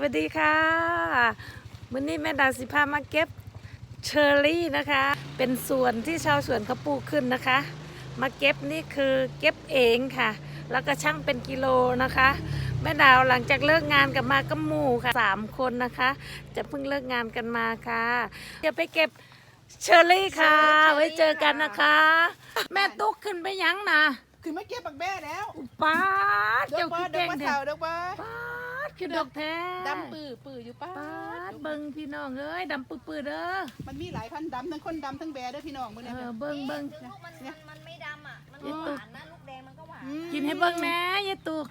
วัสดีค่ะวันนี้แม่ดาสิพามาเก็บเชอร์รี่นะคะ เป็นสวนที่ชาวสวนเขาปลูกขึ้นนะคะ มาเก็บนี่คือเก็บเองค่ะ แล้วก็ช่างเป็นกิโลนะคะ แม่ดาวหลังจากเลิกงานกลับมาก็หมู่ค่ะสามคนนะคะ จะเพิ่งเลิกงานกันมาค่ะจะไปเก็บเชอร์รี่ค่ะ ไว้เจอกันนะคะ แม่ตุ๊กขึ้นไปยังนะคือไม่เก็บบักแบ้แล้วป้าดเด็เจ้ากว่าคือเด็กเก่งว่าแท้เท่าเด็กว่าป้าด คือดอกแท้ดำปื้อปื้ออยู่ป้าป้าดเบิ่งพี่น้องเอ้ยดำปื้อๆเด้อมันมีหลายพันธุ์ดำทั้งคนดำทั้งแบเด้อพี่น้องมื้อเอนี้อเบิ่งเบิ่งถึงลูกมันมันมันไม่ดำอะ มันเย็ดหตุ๊วากนนะ ลูกแดงมันก็หวานมกินให้เบิ่งแหน่ยายตุก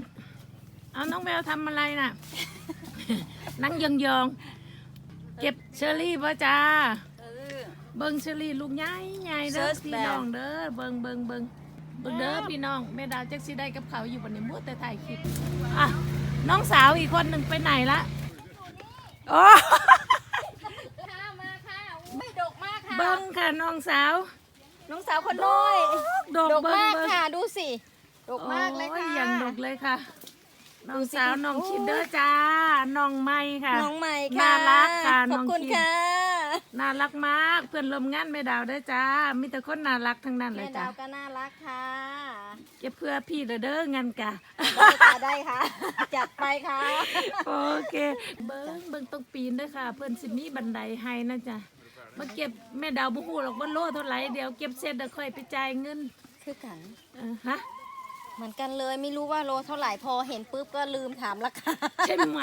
เอาน้องแมวทำอะไรน่ะ นั่งยองๆเก็บเชอรี่บ่จ้า เออ เบิ่งเชอรี่ลูกใหญ่ใหญ่เด้อ Search พี่น้องเด้อเบิ่งเบิ่งเบิ่งเบิ่งเด้อพี่น้องแม่ดาวจักสิได้กับเขาวอยู่บนนี้มัวแต่ถ่ายคลิปอะ น้องสาวอีกคนหนึ่งไปไหนละโอ้ค่ะมาค่ะอุ้ยดกมากค่ะเบิ่งค่ะน้องสาว น้องสาวคนน้อยดอกดกเบิ่งมากเบิ่งค่ะ ดูสิดกมากเลยโอ้ค่ะ อย่างดกเลยค่ะ น้องสาวดูสิ น้องโอ้ชินเดอร์จ้า น้องไม้ค่ะ น้องใหม่น่าค่ะรักค่ะขน้ออบงคุณคิดค่ะ น่ารักมาก เพื่อนร่วมงานแม่ดาวเด้อจ้า มีแต่คนน่ารักทั้งนั้นเลแม่ยจ้าดาวก็น่ารักค่ะเก็บเพื่อพี่เด้อเด้องานกะ ได้ค่ะได้ค่ะ จัดไปค่ะโอเค เบิ้งเบิ้งต้องปีนเด้อค่ะ เพื่อนสิมีบันไดให้นะจ๊ะมาเก็บแม่ดาวบุหูหรอกว่าโลเท่าไหร่เดี๋ยวเก็บเสร็จเดี๋ยวค่อยไปจ่ายเงินคือกันเออฮะ เหมือนกันเลยไม่รู้ว่าโลเท่าไหร่พอเห็นปุ๊บก็ลืมถามราคาใช่ไหม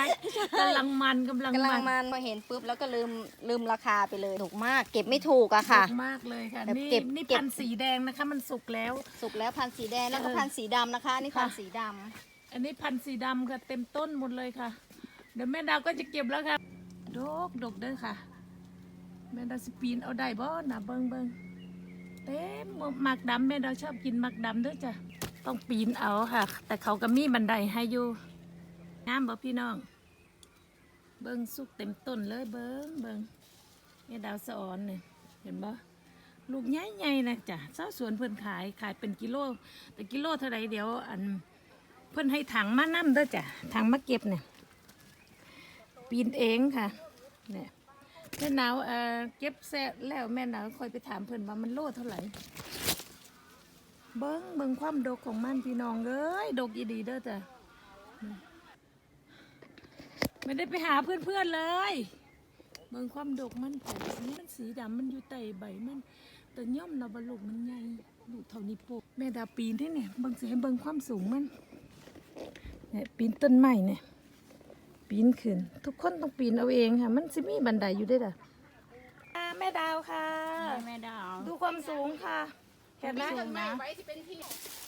กำลังมันกำลังกำลังมันมันพอเห็นปุ๊บแล้วก็ลืมลืมราคาไปเลยถูกมากเก็บไม่ถูกอะค่ะสุกมากเลยค่ะแบบนี่เก็บนี่เก็บพันธุ์สีแดงนะคะ มันสุกแล้ว สุกแล้วพันธุ์สีแดงแล้วก็เออพันธุ์สีดำนะคะอันนี่ค่ะพันธุ์สีดำอันนี้พันธุ์สีดำค่ะเต็มต้นหมดเลยค่ะ เดี๋ยวแม่ดาวก็จะเก็บแล้วค่ะดกดกเด้อค่ะ แม่ดาวสปีนเอาได้บ่นะเบิงเบิงเต็มหมักดำแม่ดาวชอบกินหมักดำเด้วยจ้ะ ต้องปีนเอาค่ะ แต่เขาก็มีบันไดให้อยู่งามบ่พี่น้อง เบิ้งสุกเต็มต้นเลยเบิ้งเบิ้งแม่ดาวสะออนเนี่ยเห็นบ่ลูกใหญ่ๆนะจ้ะเจ้าสวนเพิ่นขายขายเป็นกิโล แต่กิโลเท่าไรเดี๋ยวอันเพิ่นให้ถังมานํเด้อจ้ะถังมาเก็บเนี่ยปีนเองค่ะเนี่ยแม่หนาวเอ่อเก็บเสร็จแล้วแม่หนาวคอยไปถามเพิ่อนว่ามันโลเท่าไหร่ เบิ้งเบิ้งความดกของมันพี่น้องเอ้ยดกอีดีเด้อจ้ะนี่ไม่ได้ไปหาเพื่อนๆเลย เบิ้งความดกมันแต่นี่มันสีดำมันอยู่ใต้ใบมันแต่ย่อมนะบลูกมันใหญ่ลูกเท่านี้โปกแม่ดาปีนที่เนี่ยเบิ้งสิให้เบิ้งความสูงมันเนี่ยปีนต้นไม้เนี่ยปีนขึ้น ทุกคนต้องปีนเอาเองค่ะ มันจะมีบันไดอยู่ด้วยล่ะอ่าแม่ดาวค่ะ แม่ดาว ดูความสูงค่ะ เห็นไหม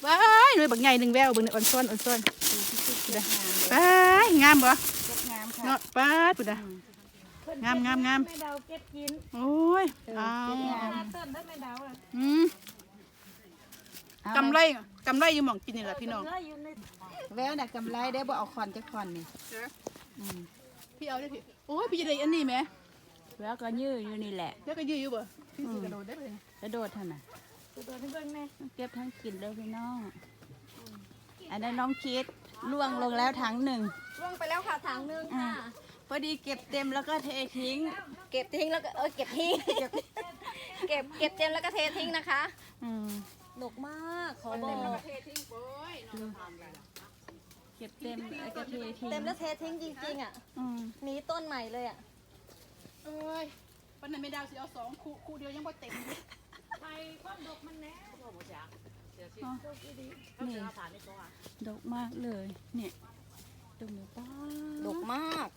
ว้ายหน่วยบักใหญ่หนึ่งแววเบิ่งนี่อ่อนซ้อนอ่อนซ้อนว้ายงามบ่งามค่ะเนาะป้าดปุดะงามงามงามแม่ดาวเก็บกินโอ้ยเอาห้าต้นถ้าแม่ดาวอะอืมกำไรกำไรอยู่หม่องกินนี่แหละพี่น้องเหลือยู่ในแววน่ะกำไรได้บ่เอาคอนจะคอนนี่พี่เอาได้พี่โอ้ยพี่จะได้อันนี้ไหมแววก็ยื้ออยู่นี่แหละแล้วก็ยื้ออยู่บ่พี่สิกระโดดได้เลยกระโดดเท่าน่ะ ตัวที่เบิ่งแน่เก็บทั้งกินเลยพี่น้อง อันนั้นน้องคิดล่วงลงแล้วถังหนึ่งล่วงไปแล้วค่ะถังนึงค่ะ พอดีเก็บเต็มแล้วก็เททิ้ง เก็บทิ้งแล้วก็เออเก็บทิ้งเก็บเก็บเต็มแล้วก็เททิ้งนะคะอืมดกมากขอบอก เก็บเต็มแล้วก็เททิ้งเต็มแล้วเททิ้งจริงๆอะอืมมีต้นใหม่เลยอะ เอ้ยวันนั้นไม่ดาวสิเอาสองคู่คู่เดียวยังบ่เต็มเลย ไปความดกมันแน่นี่ดกมากเลย เนี่ยดูหนูป้าดกมาก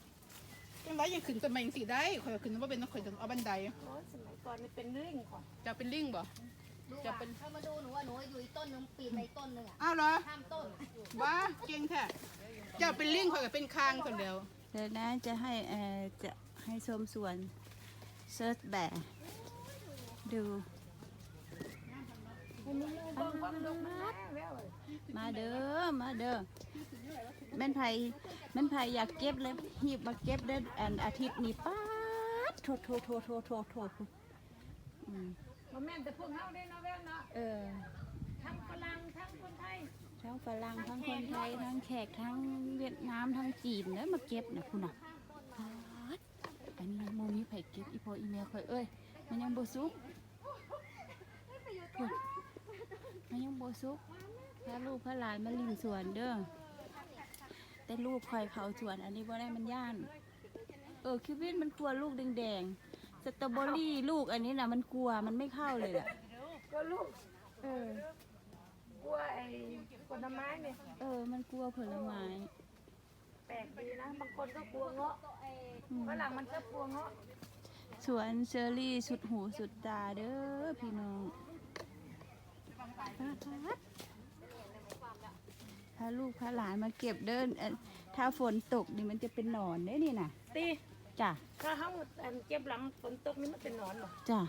จังไรยังขึ้นต้นไม้ยังสิได้ข่อยเอาขึ้นว่าเป็นต้องข่อยต้องเอาบันไดโอ้ยสมัยก่อนนี่เป็นเรื่องก่อนจะเป็นลิงบ่จะเป็นถ้ามาดูหนูว่าหนูอยู่อีกต้นนึงปีนในต้นนึงอะอ้าวเหรอข้ามต้นว้าเก่งแท้เจ้าเป็นลิงข่อยก็เป็นคางคนเดียวเดี๋ยวนะจะให้เอ่อจะให้ชมสวนเซิร์ชแบร์ดูควา มดกมากแววมาเด้อ มาเด้อแม่นไผ่แม่นไผ่อยากเก็บเลยหีบมาเก็บเด้ออันอาทิตย์นี้ป้าดโทโทโทโทโทโทอืมบ่แม่นแต่พวกเฮาได้เนาะแววเนาะเออ ทั้งฝรั่งทั้งคนไทย ทั้งฝรั่งทั้งคนไทยทั้งแขกทั้งเวียดนามทั้งจีนเด้อมาเก็บนะคุณน่ะปอันนี้โมมีไผเก็บอีพออีเมลข่อยเอ้ย มันยังบ่สุกพุ่น มันยังบ่สุกพาลูกพาหลานมาลินสวนเด้อแต่ลูกข่อยเผาสวน อันนี้บ่ได้มันย่าน เออคิวบินมันกลัวลูกแดงๆสตรอเบอรี่ลูกอันนี้น่ะมันกลัวมันไม่เข้าเลยล่ะก็ลูกเออกลัวไอ้ผลไม้เนี่ยเออ มันกลัวผลไม้ แปลกดีนะบางคนก็กลัวเงาะอืมฝรั่งมันก็กลัวเงาะสวนเชอรี่สุดหูสุดตาเด้อพี่น้อง พาลูกพาหลานมาเก็บเดินอันถ้าฝนตกนี่มันจะเป็นหนอนได้นี่น่ะตีจ้ะถ้าเขาอันเก็บหลังฝนตกนี่มันเป็นหนอนเหรอจ้ะ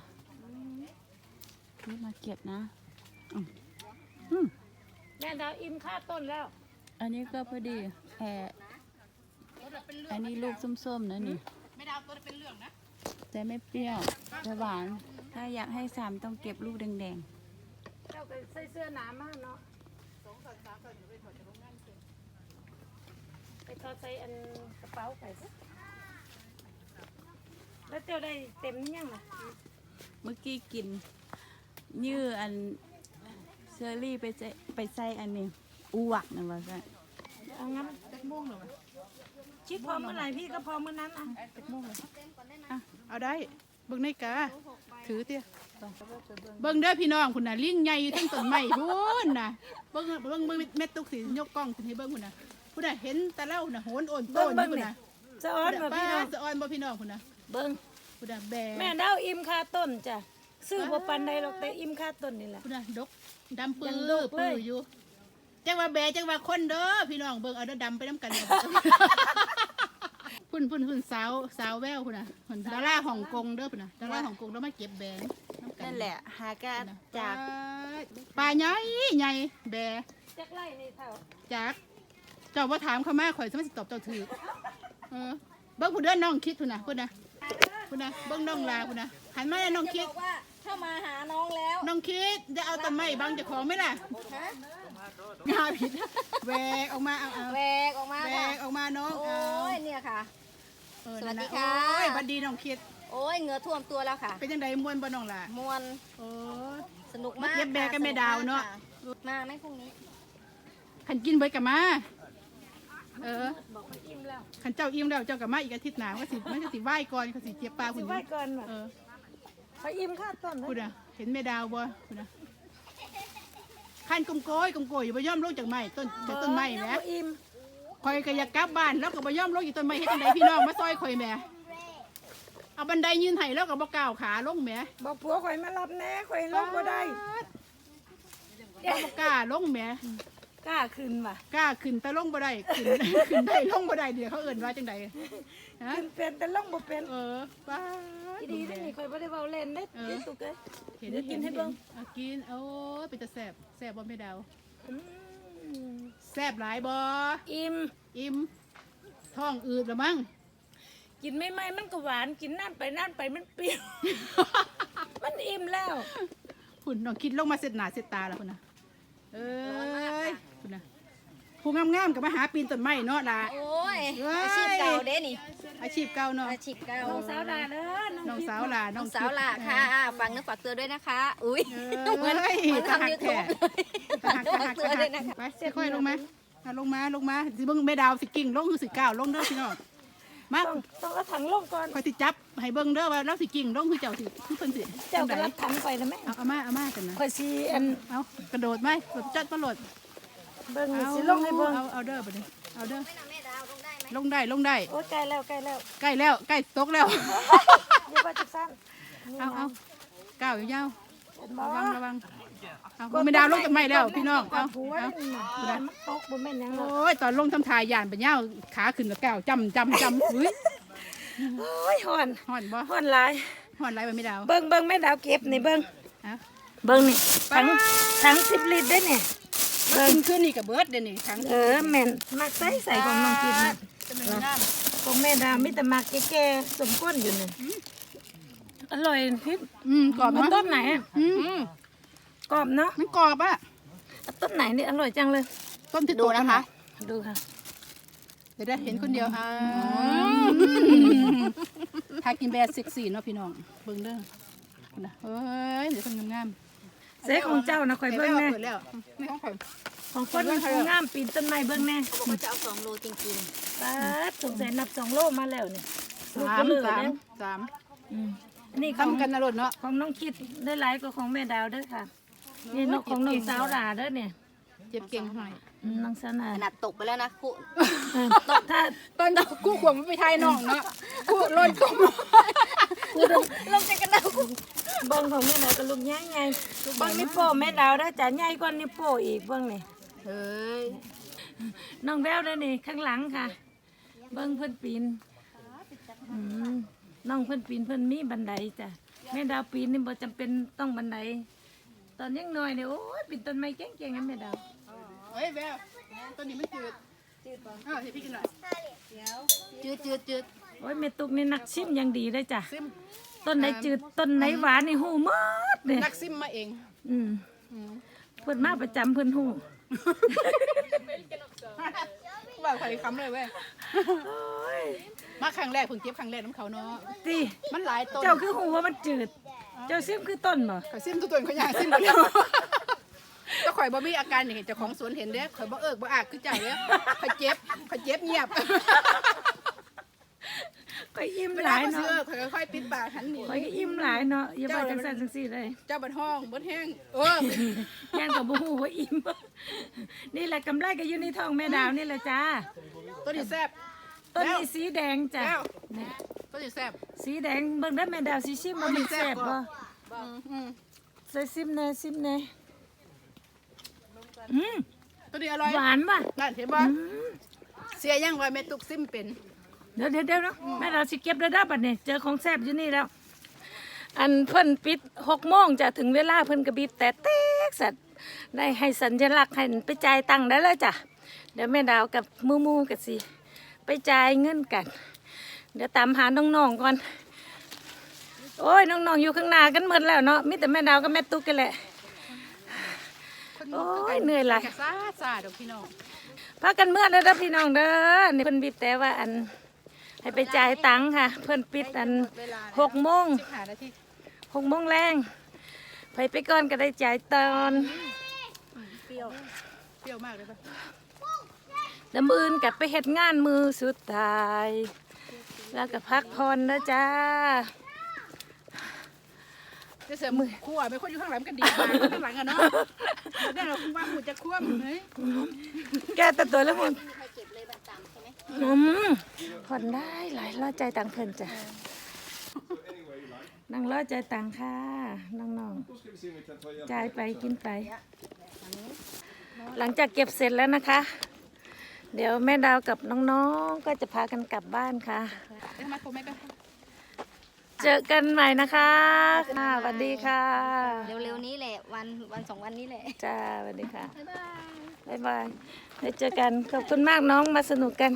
นี่มาเก็บนะอืมอืมแม่ดาวอิ่มค่าต้นแล้วอันนี้ก็พอดีแออันนี้ลูกส้มๆนะนี่ ไม่ดาวตัวเป็นเหลืองนะ แต่ไม่เปรี้ยวแต่หวาน ถ้าอยากให้สามต้องเก็บลูกแดงเจ้าก็ใส่เสื้อหนามากเนาะไปทอดใส่อันกระเป๋าไปสิแล้วเจ้าได้เต็มยังล่ะๆเมื่อกี้กิน ยื้ออันเชอรี่ไปใส่ไปใส่อันนี้อวกนะว่าซะเอางั้นเป็ดม่วงเหรอวะคิดพอเมื่อไหร่พี่ก็พอเมื่อนั้นอะเป็ดม่วงเหรออะเอาได้ เบิ่งในกาถือเตี้ยเบิ่งเด้อพี่น้องคุณน่ะลิงใหญ่อยู่ทั้งต้นไม้พุ่นน่ะเบิ่งเบิ่งเบิ่งแม่ตุ๊กสิยกกล้องขึ้นให้เบิ่งพุ่นน่ะพุ่นน่ะเห็นแต่เล่าน่ะโหนโอนโตนอยู่พุ่นน่ะสะออนบ่ป้าพี่น้องสะออนบ่พี่น้องพุ่นน่ะเบิ้งพุ่นน่ะแบแม่ดาวอิ่มค่าต้นจ้ะซื้อบ่ปันใดหรอกแต่อิ่มค่าต้นนี่แหละพุ่นน่ะดกดำปื้ยัองดกเลยปื้ออยู่จังว่าแบจังว่าคนเด้อพี่น้องเบิ่งเอาเด้อดำไปน้ำกันเด้อ พุ่นพุ่นพุ่นสาวสาวแววพุ่นน่ะพุ่นดาราฮ่องกงเด้อพุ่นน่ะดาราฮ่องกงแล้วมาเก็บแบนำกันั่นแหละหากันจากจากปลาใหญ่ใหญ่แบจักไร่นี่เท่าจากเจ้าว่าถามเขามาข่อยสมัยสิตอบเจ้าถือเออเบิ้งผู้เดินน้องคิดพุ่นนะพุ่นนะพุ่นนะเบิ้งน้องลาพุ่นนะหันมาเลยน้องจะคิบดอกว่าเข้ามาหาน้องแล้วน้องคิดจะเอาต้นไม้บังเจะของไหมล่ะฮะงาผิดแหวกออกมาเอาเอาแหวกออกมาแหวค่ะ กออกมาน้องโอ้เอา ยเนี่ยค่ะ เออสวัสดีนั่นน่ค่ะ โอ้ยบัดดีน้องคิด โอ้ยเหงื่อท่วมตัวแล้วค่ะ เป็นยังไงมวนบ่น้องล่ะมวนโอ้สนุกมากมาเก็บแบกค่ะกันไม่ดาวเนอะสกมกค่ะมาไหมพรุ่งนี้ ขันกินเบิดกับมา เออบอกมันอิ่มแล้วขันเจ้าอิ่มแล้วเจ้ากับมาอีกอาทิตย์หน้าก็สิมันก็สิไหว้ก่อนก็สิเจ็บปลาสิพุ่นไว้ก่อนว่ะเออเขาอิ่มค่าต้นคุณนะอะเห็นแม่ดาวบ่คุณอะขั้นกลมโกยกลมโกยอยู่บ่ย่อมลงจากไม้ต้นจากต้นไม้แหมบ่อิ่ม คอยก็อยากกลับบ้านแล้วก็บ่ย่อมลงอยู่ต้นไม้เฮ็ดจังไดพี่น้องมาซอยข่อยแหม่เอาบันไดยืนให้แล้วก็บ่ก้าวขาลงแหมบอกผัวข่อยมารับแน่ข่อยลงบ่ได้บ่บ่กล้าลงแหมกล้าขึ้นว่ะกล้าขึ้นแต่ลงบ่ได้ขึ้นขึ้นได้ลงบ่ได้เดี๋ยวเขาเอิ้นว่าจังไดฮะขึ้นเป็นแต่ลงบ่เป็นเออป้าดอีดีได้นี่ข่อยบ่ได้เว้าเล่นเด้เออเด้ตุกเอ้ยเห็นเดี๋ยวกินให้เบิ่งเอากินโอ้ยเป็นตาแซ่บแซ่บบ่แม่ดาวอืม แซ่บหลายบ่อิ่มอิ่มท้องอืดแล้วมั้งกินไม่ไม่มันก็หวานกินนั่นไปนั่นไปมันเปรี้ยว มันอิ่มแล้วคุณน้องคิดลงมาเสร็จหนาเสร็จตาแล้วคุณนะเอ้ยคุณนะผู้งามๆกับมาหาปีนต้นไม้เนาะล่ะโอ้ยเว้ยอาชีพเก่าเด้นี่ อาชีพเก่าเนาะอาชีพเก่าน้องสาวดาเด้อน้องสาวล่ะน้น้อองงสาวล่ะค่ะฟังเนื้อฝากตัวด้วยนะคะ อุ้ยเอ้ยเหมือนเหมือนตาหัทำกยูทูแท้บตาหักตาหักตัวตาเลหัยกนะคะไปค่อยๆลงมาอะลงมาลงมาสิเบิ่งแม่ดาวสิกิ่งลงคือสิก้าวลงเด้อพี่น้องมาต้องต้องเอาถังลงก่อนคอยสิจับให้เบิ่งเด้อว่าเราสิกิ่งลงคือเจ้าสิคือเพิ่นสิเจ้าจัก็งใดรับถังไปนะแม่เอาเอามาเอามากันนะข่อยสิอันเอากระโดดไหมกดจัดมาโหลดเบิ่งนี่เอาสิลงให้เบิ่งเอาเอาเด้อบัดนี้เอาเด้อไม่นำแม่ดาวลงได้ไหม ลงได้ลงได้ โอ้ยใกล้แล้วใกล้แล้วใกล้แล้วใกล้ตกแล้วอย่าว่าจักซั่นเอาเอาก้าวยาวเห็นๆบ่ระวังระวังเอาไม่ดาวลงจากไม้แล้วพี่น้องเอาเอาผัวเอานี่น่ะอย่ามันตกบ่แม่นหยังหรอกโอ้ยตอนลงทำทายยานไปเงาวขาขึ้นกับก้าวจำจำจำอุ้ยโอ้ยฮ้อนห่อนบ่ฮ้อนหลาย ห่อนไรไปไม่ดาวเบิ่งเบิ่งแม่ดาวเก็บนี่เบิ่งเอา เบิ่งนี่ถังถัง10ลิตรได้นี่เบิ่งขึ้นนี่กับเบิร์ดเดี๋ยวนี้ทั้งเออแม่นมักใส่ใส่ของน้องกินน่ะ จะเป็นงามของแม่ดาวมีแต่มักแก่ๆสมก้นอยู่นี่อร่อยพี่อืมกรอบเอาเนาะต้นไหนอะอืมกรอบเนาะมันกรอบอะเอาต้นไหนนี่อร่อยจังเลย ต้นที่โตแล้วค่ะดูค่ะ เดี๋ยวได้เห็นคนเดียวอ่าถ้ากินแบบเซ็กซี่เนาะพี่น้อง เบิ่งเด้อนะเฮ้ย เดี๋ยวคนงามๆเซ็กของเจ้านะคอยเบิ่งแน่เปิดแล้วนี่ของข่อยของคนมันผู้งามปีนต้นไม้เบิ่งแน่ เขาบอกว่าจะเอาสองโลจริง ป๊าดสงสัยนับสองโลมาแล้วเนี่ยลูกสาก็มเหลือสามแล้วสามอืมนี่ของทำกันนะรถเนาะของน้องคิดได้หลายกว่าของแม่ดาวเด้อค่ะนี่นกของน้องสาวหลาเด้อเนี่ยเจ็บเก่งหน่อยอืมน้องสาวหลาๆขนาดตกไปแล้วนะคู่เออถ้าตอนกู้ขวบมันไปทายน้องเนาะกู้ลอยตุ้มลงใจกันแล้ว เบิ่งของแม่ดาวกับลูกใหญ่ใหญ่เบิ่งนี่โป้แม่ดาวเด้อจ้ะใหญ่กว่านี่โป้อีกเบิ่งนี่เฮ้ยน้องแววเด้อนี่ข้างหลังค่ะ เบิ่งเพิ่นปีนอืมน้องเพิ่นปีนเพิ่นมีบันไดจ้ะแม่ดาวปีนนี่บ่จำเป็นต้องบันได ตอนยังน้อยเนี่ยโอ้ยปีนต้นไม้เก่งๆนะแม่ดาวเฮ้ยแววตัวนี้ไม่จืดจืดป่ะอ้าวให้พี่กินหน่อยจืดจืดจืดโอ้ยแม่ตุกนี่นักชิมอย่างดีเลยจ้ะซิมต้นไหนจืดต้นไหนหวานนี่หูหมดเนี่ยนักซิมมาเองอืมเพิ่นมาประจำเพิ่นหู ว่าใครคำเลยเว้ยโอ้ยมาครั้งแรกเพิ่งเก็บครั้งแรกน้ำเขาเนาะตีมันหลายต้นเจ้าคือหูว่ามันจืด เจ้าซิมคือต้นบ่ข่อยซิมทุกต้นข่อยอยากซิมไปแล้วก็ข่อยบ่มีอาการอย่างเห็นเจ้าของสวนเห็นเด้อข่อยบ่เอิกบ่อากคือเจ้าเด้อข่อยเจ็บข่อยเจ็บเงียบก็อิ่มเวหลาลายเขาซื้เนาะอข่อยก็ค่อยปิดปากหันหนีข่อยก็อิ่มหลายเนาะอย่าไปจังซั่นจังซี่เลย เจ้าบัดห้องบัดแห้งเออย่างกับบ่ฮู้ว่าอิ่ม นี่แหละกำไรก็อยู่ในท้องแม่ดาวนี่แหละจ้า ตัวนี้แซ่บ ต้นนี้สีแดงจ้ะแล้ว นี่ตัวนี้แซ่บสีแดงเบิ่งได้อแม่ดาวสิชิมว่ามันแซ่บบ่อืมใส่ซิมแหน่ซิมแหน่อืมตัวนี้อร่อยหวานป่ะนั่นเห็นบ่อืมเสียยังว่าแม่ตุกซิมเป็นเดี๋ยวเดี๋ยวเดี๋ยวเนาะแม่เราสิเก็บได้ได้บัดเนี่ยเจอของแซ่บอยู่นี่แล้ว อันเพิ่นปิดหกโมงจะถึงเวลาเพิ่นกระบีบแต่เต๊กสัตว์ ได้ให้สัญลักษณ์ให้ไปจ่ายตังค์ได้แล้วจ้ะ เดี๋ยวแม่ดาวกับมูมูกันสิไปจ่ายเงินกัน เดี๋ยวตามหาน้องๆก่อน โอ้ยน้องๆอยู่ข้างหน้ากันหมดแล้วเนาะมีแต่แม่ดาวกับแม่ตุ๊กกันแหละคนโอ้ยเหนื่อยหลายแกซ่าซาดอกพี่น้องพากันเมื่อแล้วเด้อพี่น้องเด้อนี่เพิ่นบีบแต่ว่าอันให้ไปจ่ายตังค์ค่ะ เพิ่นปิดอันหกโมงสิบห้านาทีหกโมงแรงไปไปก่อนก็ได้จ่ายตอนเปรี้ ยวเปรี้ยวมากเลยป่ะดำอื่นกับไปเฮ็ดงานมือสุดท้าย แล้วก็พักผ่อนนะจ้าจะเสริมคั่วไม่คนอยู่ข้างหลังมันกันดีมากข้างหลังอะเนาะเดี๋ยวเราคุว่าหมูจะคั่วมันเฮ้ยแกแต่ตัวแล้วมึงใครเก็บเลยบันต่ำใช่ไหมอืมผ่อนได้หลายร้อยใจายตังค์เพิ่นจ้ะนั่งร้อยใจายตังค์ค่ะน้องๆจ่ายไปกินไป หลังจากเก็บเสร็จแล้วนะคะ เดี๋ยวแม่ดาวกับน้องๆ ก็จะพากันกลับบ้านค่ะเดี๋ยวมาโทรแม่กันเจอกันใหม่นะคะค่ะสวัสดีค่ะ เร็วๆนี้แหละ วันวันสองวันนี้แหละ จ้าสวัสดีค่ะ บ๊ายบาย บ๊ายบายได้เจอกัน ขอบคุณมากน้องมาสนุกกัน